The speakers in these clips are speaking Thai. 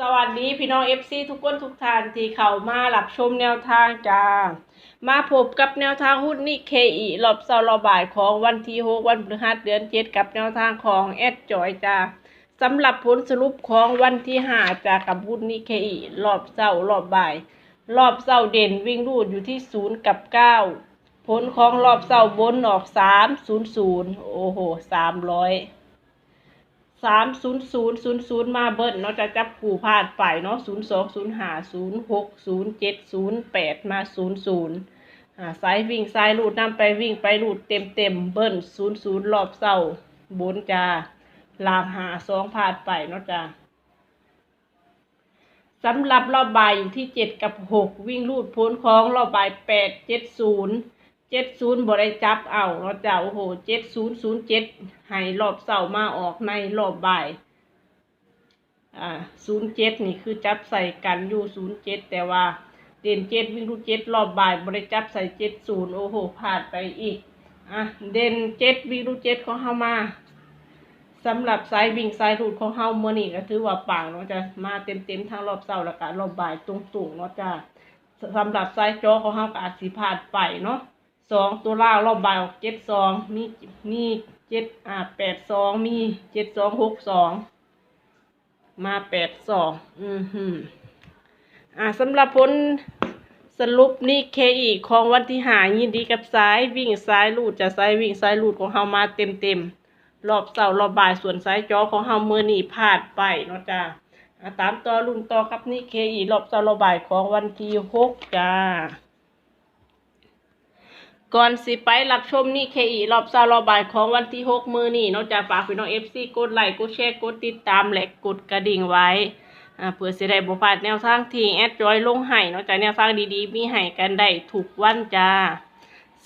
สวัสดีพี่น้องเอฟซีทุกคนทุกท่านที่เข้ามารับชมแนวทางจ้า มาพบกับแนวทางหุ้นนิเคอีรอบเสาร์รอบบ่ายของวันที่หกวันพฤหัสเดือนเจ็ดกับแนวทางของแอดจอยจ้าสำหรับผลสรุปของวันที่ห้าจากกับหุ้นนิเคอีรอบเสาร์รอบบ่าย รอบเสาร์เด่นวิ่งรูดอยู่ที่ศูนย์กับเก้าผลของรอบเสาร์บนออกสามศูนย์ศูนย์โอ้โหสามร้อย สามศูนย์ศูนย์ศูนย์ศูนย์มาเบิ้ลเนาะจะจับคู่พลาดไปเนาะศูนย์สองศูนย์ห้าศูนย์หกศูนย์เจ็ดศูนย์แปดมาศูนย์ศูนย์อ่าสายวิ่งสายลูดนำไปวิ่งไปลูดเต็มเต็มเบิ้ลศูนย์ศูนย์รอบเศร้าบนจาลางหาสองพลาดไปเนาะจ้าสำหรับรอบบ่ายอยู่ที่เจ็ดกับหกวิ่งลูดพ้นของรอบบ่ายแปดเจ็ดศูนย์ เจ็ดศูนย์บ่ได้จับเอาเนาะจ้าโอ้โหเจ็ดศูนย์ศูนย์เจ็ดให้รอบเสาร์มาออกในรอบบ่ายอ่าศูนย์เจ็ดนี่คือจับใส่กันอยู่ศูนย์เจ็ดแต่ว่าเด่นเจ็ดวิ่งรูเจ็ดรอบบ่ายบ่ได้จับใส่เจ็ดศูนย์โอ้โหพลาดไปอีกอะเด่นเจ็ดวิ่งรูเจ็ดของเฮามาสำหรับสายวิ่งสายรูดของเฮาเมื่อนี้ก็ถือว่าปังเนาะจ้ะมาเต็มเต็มทั้งรอบเสาร์แล้วก็รอบบ่ายตรงๆเนาะจ้ะสำหรับสายจอของเฮาก็อาจสิพลาดไปเนาะ สองตัวล่างรอบบ่ายออกเจ็ดสองมีมีเจ็ดอ่าแปดสองมีเจ็ดสองหกสองมาแปดสองอืมฮึอ่าสำหรับผลสรุปนี่เคอีของวันที่หายินดีกับสายวิ่งสายลูดจะสายวิ่งสายลูดของเฮามาเต็มเต็มรอบเสารอบบ่ายส่วนสายจอของเฮาเมื่อนี่พลาดไปเนาะจ้าตามต่อรุ่นต่อครับนี่เคอีรอบเสารอบบ่ายของวันที่หกจ้า ก่อนสิไปรับชมนี่เคอีรอบเสาร์รอบายของวันที่หกมือนี่นอกจากฝากพี่น้องเอฟซีกดไลค์กดแชร์กดติดตามและกดกระดิ่งไว้เพื่อสิได้บ่พลาดแนวทางทีแอดจอยลงให้นอกจากแนวทางดีๆ มีให้กันได้ทุกวันจ้า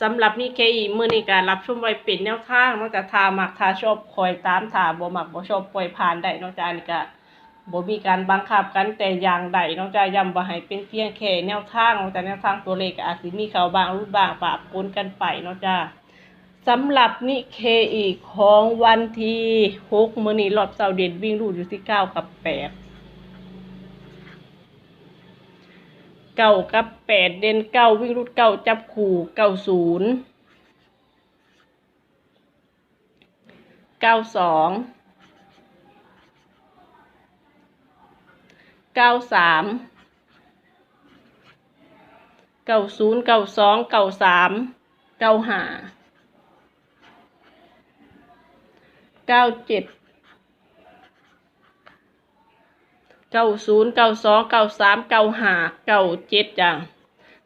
สำหรับนี่เคอีมือนี่การรับชมไว้เป็นแนวทางนอกจากทามักทาชอบคอยตามทาบ่มักบ่ชอบปล่อยผ่านได้นอกจากนี่ก็ บ่มีการบังคับกันแต่อย่างใดนอกจากย้ำว่าให้เป็นเพียงแค่แนวทางนอกจากแนวทางตัวเลขอาจสิมีเขาบางรูปบางปะปนกันไปนาะจ้าสำหรับนิเคอีกของวันที่หกมื้อนี้รอบเสาร์เด่นวิ่งรูดอยู่ที่เก้ากับแปดเก้ากับแปดเด่นเก้าวิ่งรูดเก้าจับคู่เก้าศูนย์เก้าสอง เก้าสามเก้าศูนย์เก้าสองเก้าสามเก้าห้าเก้าเจ็ดเก้าศูนย์เก้าสองเก้าสามเก้าห้าเก้าเจ็ดจ้ะ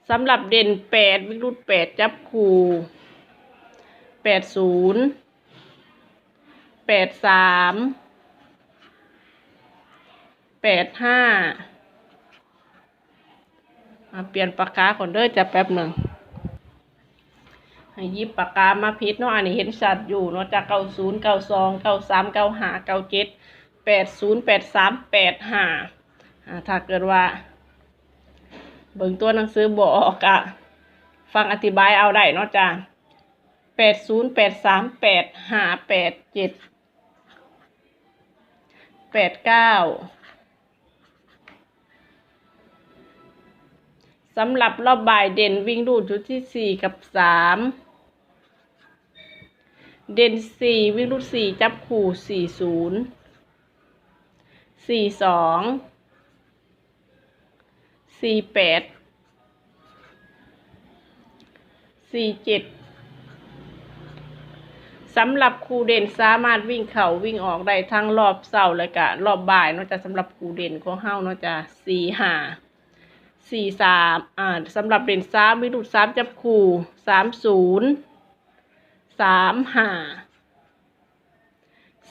สำหรับเด่นแปดวิรุตแปดจับคู่แปดศูนย์แปดสาม แปดห้าอะเปลี่ยนปากกาก่อนเด้อจะแป๊บหนึ่งให้ยิบปากกามาพิษเนาะอันนี้เห็นชัดอยู่เนาะจากเก้าศูนย์เก้าสองเก้าสามเก้าห้าเก้าเจ็ดแปดศูนย์แปดสามแปดห้าอ่าถ้าเกิดว่า เบิ่งตัวหนังสือบอกออกอะฟังอธิบายเอาได้เนาะจ้าแปดศูนย์แปดสามแปดห้าแปดเจ็ดแปดเก้า สำหรับรอบบ่ายเด่นวิ่งรูดชุดที่สี่กับสามเด่นสี่วิ่งรูดสี่จับคู่สี่ศูนย์สี่สองสี่แปดสี่เจ็ดสำหรับครูเด่นสามารถวิ่งเข่าวิ่งออกได้ทั้งรอบเสาร์และกะรอบบ่ายเนอกจากสำหรับครูเด่นของเฮาเนอกจากสี่ห้า สี่สามอ่าสำหรับเหรียญสามวิรุตสามจับคู่สามศูนย์สามห้า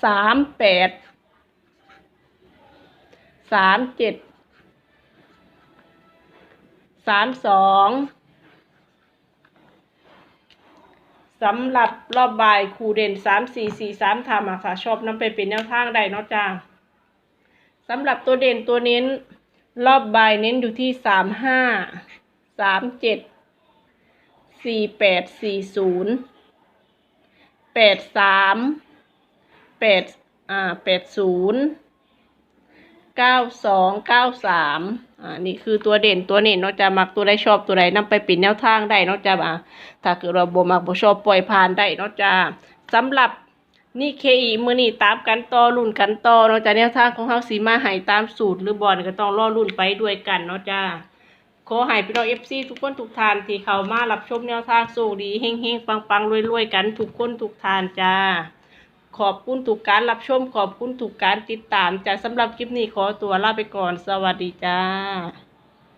สามแปดสามเจ็ดสามสองสำหรับรอบบ่ายครูเด่นสามสี่สี่สามทำอะค่ะ ชอบนำไปเป็นแนวทางได้เนาะจ้าสำหรับตัวเด่นตัวเน้น รอบใบเน้นอยู่ที่สามห้าสามเจ็ดสี่แปดสี่ศูนย์แปดสามแปดอ่าแปดศูนย์เก้าสองเก้าสามอ่านี่คือตัวเด่นตัวเน่นนาะจะมักตัวใดชอบตัวใดนำไปป็นแนวทางได้นาะจะอ่าถ้าเกิดเราบ่มักบ่ชอบปล่อยผ่านได้นาะจ้าสำหรับ นี่เคอีมือนี้ตามกันต่อรุ่นกันต่อเนาะจ้าแนวทางของเฮาสิมาให้ตามสูตรหรือบอลก็ต้องรอรุ่นไปด้วยกันเนาะจ้าขอให้พี่น้องเอฟซีทุกคนทุกทานที่เข้ามารับชมแนวทางโชคดีเฮงเฮงปังปังรวยรวยกันทุกคนทุกทานจ้า ขอบคุณทุกการรับชมขอบคุณทุกการติดตามจ้าสำหรับคลิปนี้ขอตัวลาไปก่อนสวัสดีจ้า